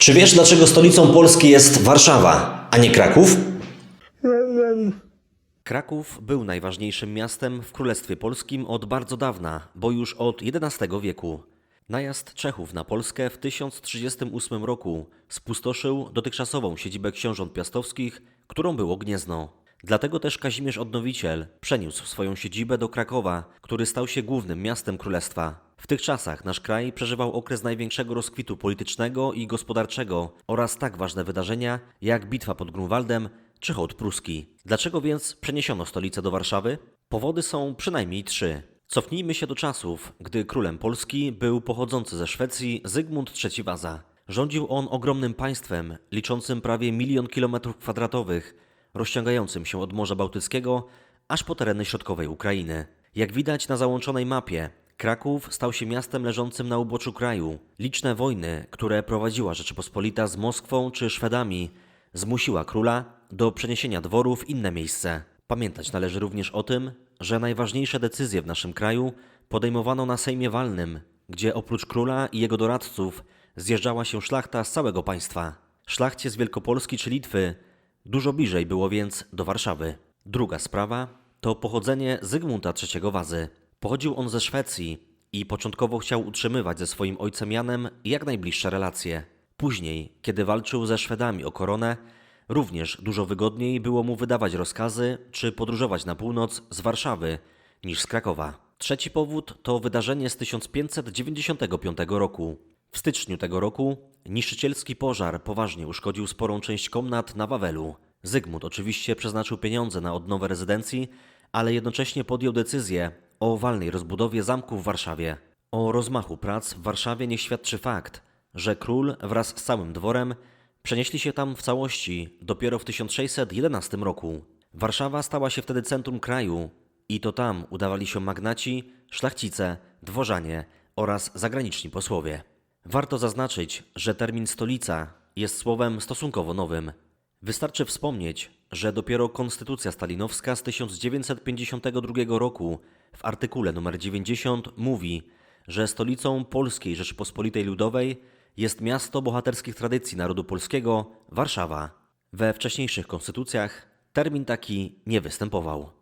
Czy wiesz, dlaczego stolicą Polski jest Warszawa, a nie Kraków? Kraków był najważniejszym miastem w Królestwie Polskim od bardzo dawna, bo już od XI wieku. Najazd Czechów na Polskę w 1038 roku spustoszył dotychczasową siedzibę książąt piastowskich, którą było Gniezno. Dlatego też Kazimierz Odnowiciel przeniósł swoją siedzibę do Krakowa, który stał się głównym miastem królestwa. W tych czasach nasz kraj przeżywał okres największego rozkwitu politycznego i gospodarczego oraz tak ważne wydarzenia jak bitwa pod Grunwaldem czy hołd pruski. Dlaczego więc przeniesiono stolicę do Warszawy? Powody są przynajmniej trzy. Cofnijmy się do czasów, gdy królem Polski był pochodzący ze Szwecji Zygmunt III Waza. Rządził on ogromnym państwem, liczącym prawie milion kilometrów kwadratowych, rozciągającym się od Morza Bałtyckiego aż po tereny środkowej Ukrainy. Jak widać na załączonej mapie, Kraków stał się miastem leżącym na uboczu kraju. Liczne wojny, które prowadziła Rzeczypospolita z Moskwą czy Szwedami, zmusiła króla do przeniesienia dworu w inne miejsce. Pamiętać należy również o tym, że najważniejsze decyzje w naszym kraju podejmowano na Sejmie Walnym, gdzie oprócz króla i jego doradców zjeżdżała się szlachta z całego państwa. Szlachcie z Wielkopolski czy Litwy dużo bliżej było więc do Warszawy. Druga sprawa to pochodzenie Zygmunta III Wazy. Pochodził on ze Szwecji i początkowo chciał utrzymywać ze swoim ojcem Janem jak najbliższe relacje. Później, kiedy walczył ze Szwedami o koronę, również dużo wygodniej było mu wydawać rozkazy czy podróżować na północ z Warszawy niż z Krakowa. Trzeci powód to wydarzenie z 1595 roku. W styczniu tego roku niszczycielski pożar poważnie uszkodził sporą część komnat na Wawelu. Zygmunt oczywiście przeznaczył pieniądze na odnowę rezydencji, ale jednocześnie podjął decyzję o walnej rozbudowie zamku w Warszawie. O rozmachu prac w Warszawie niech świadczy fakt, że król wraz z całym dworem przenieśli się tam w całości dopiero w 1611 roku. Warszawa stała się wtedy centrum kraju i to tam udawali się magnaci, szlachcice, dworzanie oraz zagraniczni posłowie. Warto zaznaczyć, że termin stolica jest słowem stosunkowo nowym. Wystarczy wspomnieć, że dopiero Konstytucja Stalinowska z 1952 roku w artykule nr 90 mówi, że stolicą Polskiej Rzeczypospolitej Ludowej jest miasto bohaterskich tradycji narodu polskiego Warszawa. We wcześniejszych konstytucjach termin taki nie występował.